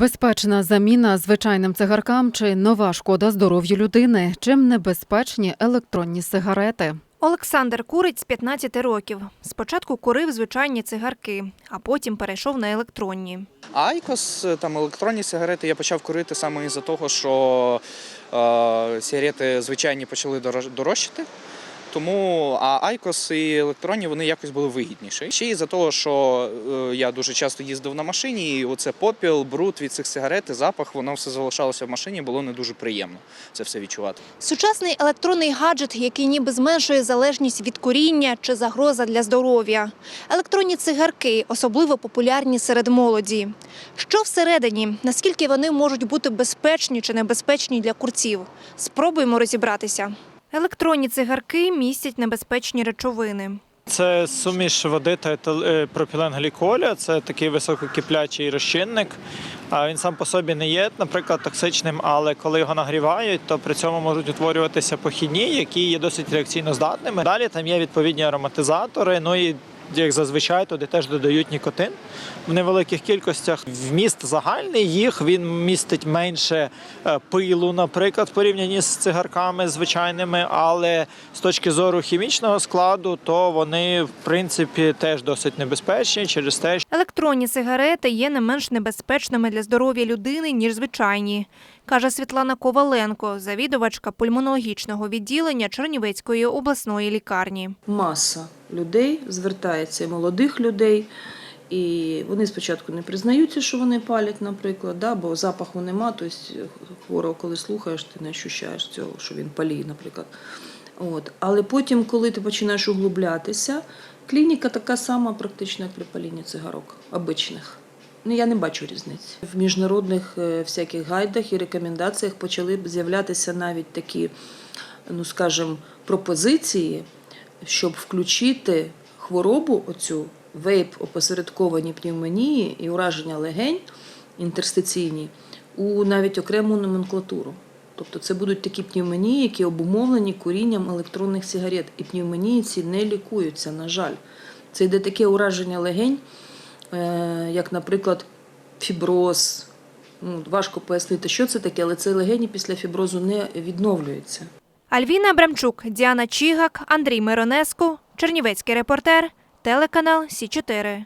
Безпечна заміна звичайним цигаркам чи нова шкода здоров'ю людини. Чим небезпечні електронні сигарети? Олександр курить з 15 років. Спочатку курив звичайні цигарки, а потім перейшов на електронні. Айкос, там електронні сигарети я почав курити саме із-за того, що е, сигарети звичайні почали дорож- дорожчати. Тому а Айкос і електронні вони якось були вигідніші. Ще із-за того, що е, я дуже часто їздив на машині, і оце попіл, бруд від цих сигарет, запах, воно все залишалося в машині, було не дуже приємно це все відчувати. Сучасний електронний гаджет, який ніби зменшує залежність від куріння чи загроза для здоров'я. Електронні цигарки особливо популярні серед молоді. Що всередині? Наскільки вони можуть бути безпечні чи небезпечні для курців? Спробуємо розібратися. Електронні цигарки містять небезпечні речовини. Це суміш води та е, пропіленгліколя. Це такий висококиплячий розчинник. Він сам по собі не є, наприклад, токсичним, але коли його нагрівають, то при цьому можуть утворюватися похідні, які є досить реакційно здатними. Далі там є відповідні ароматизатори. Ну і як зазвичай, туди теж додають нікотин в невеликих кількостях. Вміст загальний їх він містить менше е, пилу, наприклад, в порівнянні з цигарками звичайними, але з точки зору хімічного складу, то вони в принципі теж досить небезпечні через те, що Електронні сигарети є не менш небезпечними для здоров'я людини, ніж звичайні, каже Світлана Коваленко, завідувачка пульмонологічного відділення Чернівецької обласної лікарні. маса людей звертається і молодих людей. І вони спочатку не признаються, що вони палять, наприклад, да, бо запаху нема, тобто хворого, коли слухаєш, ти не відчуваєш цього, що він паліє, наприклад. От. Але потім, коли ти починаєш углублятися, клініка така сама, практично, як при палінні цигарок, обичних. Ну, я не бачу різниці. В міжнародних е, всяких гайдах і рекомендаціях почали з'являтися навіть такі, ну скажімо, пропозиції, щоб включити хворобу, оцю вейп опосередковані пневмонії і ураження легень інтерстиційні у навіть окрему номенклатуру. Тобто це будуть такі пневмонії, які обумовлені курінням електронних сигарет. І пневмонії ці не лікуються, на жаль. Це йде таке ураження легень, е, як, наприклад, фіброз. Ну, важко пояснити, що це таке, але це легені після фіброзу не відновлюються. Альвіна Абрамчук, Діана Чігак, Андрій Миронеску, Чернівецький репортер, телеканал Сі 4